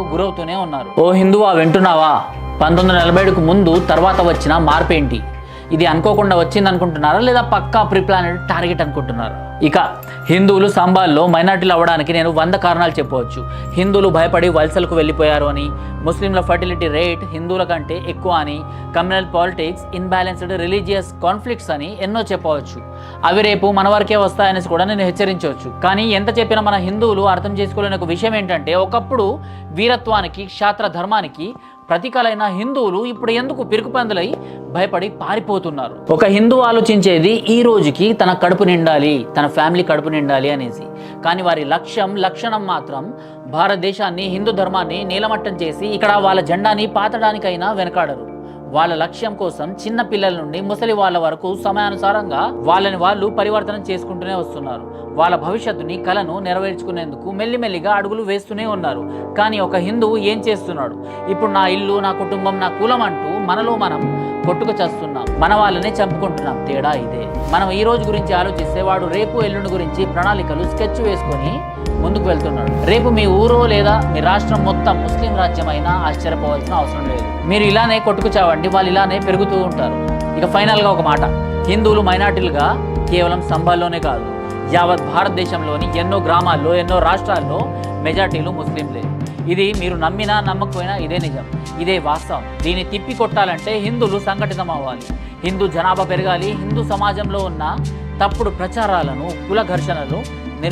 హింసలకు గురవుతూనే ఉన్నారు. ఓ హిందువా వింటున్నావా? పంతొమ్మిది వందల నలభై ఏడుకు ముందు తర్వాత వచ్చిన మార్పేంటి? ఇది అనుకోకుండా వచ్చింది అనుకుంటున్నారా లేదా పక్కా ప్రిప్లానెడ్ టార్గెట్ అనుకుంటున్నారా? ఇక హిందువులు సంబాల్లో మైనార్టీలు అవ్వడానికి నేను వంద కారణాలు చెప్పవచ్చు. హిందువులు భయపడి వలసలకు వెళ్ళిపోయారు అని ముస్లింల ఫర్టిలిటీ రేట్ హిందువుల కంటే ఎక్కువ అని communal politics imbalanced religious conflicts అని ఎన్నో చెప్పవచ్చు. అవి రేపు మన వరకే వస్తాయనేసి కూడా నేను హెచ్చరించవచ్చు. కానీ ఎంత చెప్పినా మన హిందువులు అర్థం చేసుకోలేని ఒక విషయం ఏంటంటే ఒకప్పుడు వీరత్వానికి క్షాత్ర ధర్మానికి ప్రతీకలైన హిందువులు ఇప్పుడు ఎందుకు పిరుకుపందులై భయపడి పారిపోతున్నారు? ఒక హిందూ ఆలోచించేది ఈ రోజుకి తన కడుపు నిండాలి తన ఫ్యామిలీ కడుపు నిండాలి అనేసి. కానీ వారి లక్ష్యం లక్షణం మాత్రం భారతదేశాన్ని హిందూ ధర్మాన్ని నీలమట్టం చేసి ఇక్కడ వాళ్ళ జెండాని పాతడానికైనా వెనకాడరు. వాళ్ళ లక్ష్యం కోసం చిన్న పిల్లల నుండి ముసలి వాళ్ళ వరకు సమయానుసారంగా వాళ్ళని వాళ్ళు పరివర్తనం చేసుకుంటూనే వస్తున్నారు. వాళ్ళ భవిష్యత్తుని కలను నెరవేర్చుకునేందుకు మెల్లిమెల్లిగా అడుగులు వేస్తూనే ఉన్నారు. కానీ ఒక హిందువు ఏం చేస్తున్నాడు? ఇప్పుడు నా ఇల్లు నా కుటుంబం నా కులం అంటూ మనలో మనం కొట్టుకు చేస్తున్నాం. మన వాళ్ళనే చంపుకుంటున్నాం. తేడా ఇదే. మనం ఈ రోజు గురించి ఆలోచిస్తే వాడు రేపు ఎల్లుండి గురించి ప్రణాళికలు స్కెచ్ వేసుకొని ముందుకు వెళ్తున్నాడు. రేపు మీ ఊరో లేదా మీ రాష్ట్రం మొత్తం ముస్లిం రాజ్యమైనా ఆశ్చర్యపోవాల్సిన అవసరం లేదు. మీరు ఇలానే కొట్టుకు చావండి. వాళ్ళు ఇలానే పెరుగుతూ ఉంటారు. ఇక ఫైనల్గా ఒక మాట. హిందువులు మైనార్టీలుగా కేవలం సంబాల్లోనే కాదు యావత్ భారతదేశంలోని ఎన్నో గ్రామాల్లో ఎన్నో రాష్ట్రాల్లో మెజార్టీలు ముస్లింలే. ఇది మీరు నమ్మినా నమ్మకపోయినా ఇదే నిజం. ఇదే వాస్తవం. దీన్ని తిప్పి కొట్టాలంటే హిందువులు సంఘటితం అవ్వాలి హిందూ జనాభా పెరగాలి. హిందూ సమాజంలో ఉన్న తప్పుడు ప్రచారాలను కుల ఘర్షణలు